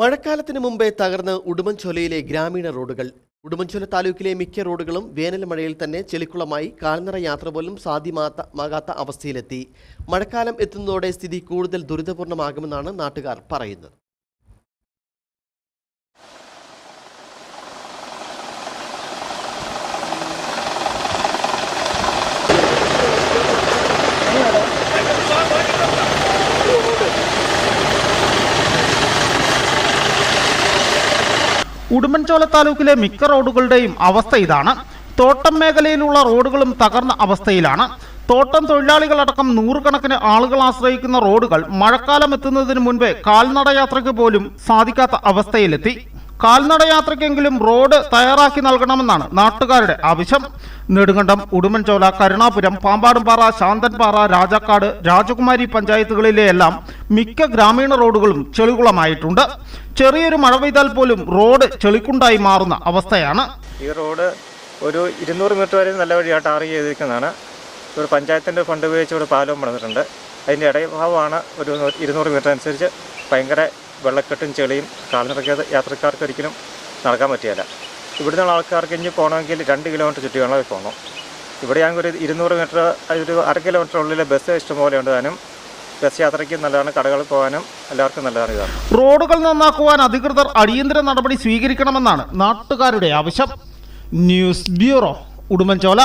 മഴക്കാലത്തിന് മുമ്പേ തകർന്ന് ഉടുമ്പൻചോലയിലെ ഗ്രാമീണ റോഡുകൾ. ഉടുമ്പൻചോല താലൂക്കിലെ മിക്ക റോഡുകളും വേനൽ മഴയിൽ തന്നെ ചെളിക്കുളമായി കാൽനിറ യാത്ര പോലും സാധ്യമാകാത്ത അവസ്ഥയിലെത്തി. മഴക്കാലം എത്തുന്നതോടെ സ്ഥിതി കൂടുതൽ ദുരിതപൂർണമാകുമെന്നാണ് നാട്ടുകാർ പറയുന്നത്. ഉടുമ്പൻചോല താലൂക്കിലെ മിക്ക റോഡുകളുടെയും അവസ്ഥ ഇതാണ്. തോട്ടം മേഖലയിലുള്ള റോഡുകളും തകർന്ന അവസ്ഥയിലാണ്. തോട്ടം തൊഴിലാളികളടക്കം നൂറുകണക്കിന് ആളുകൾ ആശ്രയിക്കുന്ന റോഡുകൾ മഴക്കാലം എത്തുന്നതിന് മുൻപേ കാൽനടയാത്രയ്ക്ക് പോലും സാധിക്കാത്ത അവസ്ഥയിലെത്തി. കാൽനടയാത്രയ്ക്കെങ്കിലും റോഡ് തയ്യാറാക്കി നൽകണമെന്നാണ് നാട്ടുകാരുടെ ആവശ്യം. നെടുങ്കണ്ടം ഉടുമൻചോല കരുണാപുരം പാമ്പാടുംപാറ ശാന്തൻപാറ രാജാക്കാട് രാജകുമാരി പഞ്ചായത്തുകളിലെയെല്ലാം മിക്ക ഗ്രാമീണ റോഡുകളും ചെളികുളമായിട്ടുണ്ട്. ചെറിയൊരു മഴ പെയ്താൽ പോലും റോഡ് ചെളിക്കുണ്ടായി മാറുന്ന അവസ്ഥയാണ്. ഈ റോഡ് ഒരു ഇരുന്നൂറ് മീറ്റർ വരെ നല്ല വഴിയായിട്ട് ടാർ ചെയ്തിരിക്കുന്നതാണ്. ഒരു പഞ്ചായത്തിന്റെ ഫണ്ട് ഉപയോഗിച്ച് ഇവിടെ പാലവും പണിതിട്ടുണ്ട്. അതിന്റെ ഇടയഭാവമാണ് ഒരു ഇരുന്നൂറ് മീറ്റർ അനുസരിച്ച് ഭയങ്കര വെള്ളക്കെട്ടും ചെളിയും കാൽനടക്ക യാത്രക്കാർക്ക് ഒരിക്കലും നടക്കാൻ പറ്റിയല്ല ഇവിടുന്ന് ആൾക്കാർക്ക് ഇനി പോകണമെങ്കിൽ രണ്ട് കിലോമീറ്റർ ചുറ്റി വേണമെങ്കിൽ പോകണം. ഇവിടെ ഞങ്ങൾക്ക് ഒരു ഇരുന്നൂറ് മീറ്റർ ഒരു അര കിലോമീറ്റർ ഉള്ളിൽ ബസ് ഇഷ്ടംപോലെ ഉണ്ട് താനും. ബസ് യാത്രയ്ക്ക് നല്ലതാണ് കടകളിൽ പോകാനും എല്ലാവർക്കും നല്ലതാണ് ഇതാണ് റോഡുകൾ നന്നാക്കുവാൻ അധികൃതർ അടിയന്തര നടപടി സ്വീകരിക്കണമെന്നാണ് നാട്ടുകാരുടെ ആവശ്യം. News bureau Udumbanchola.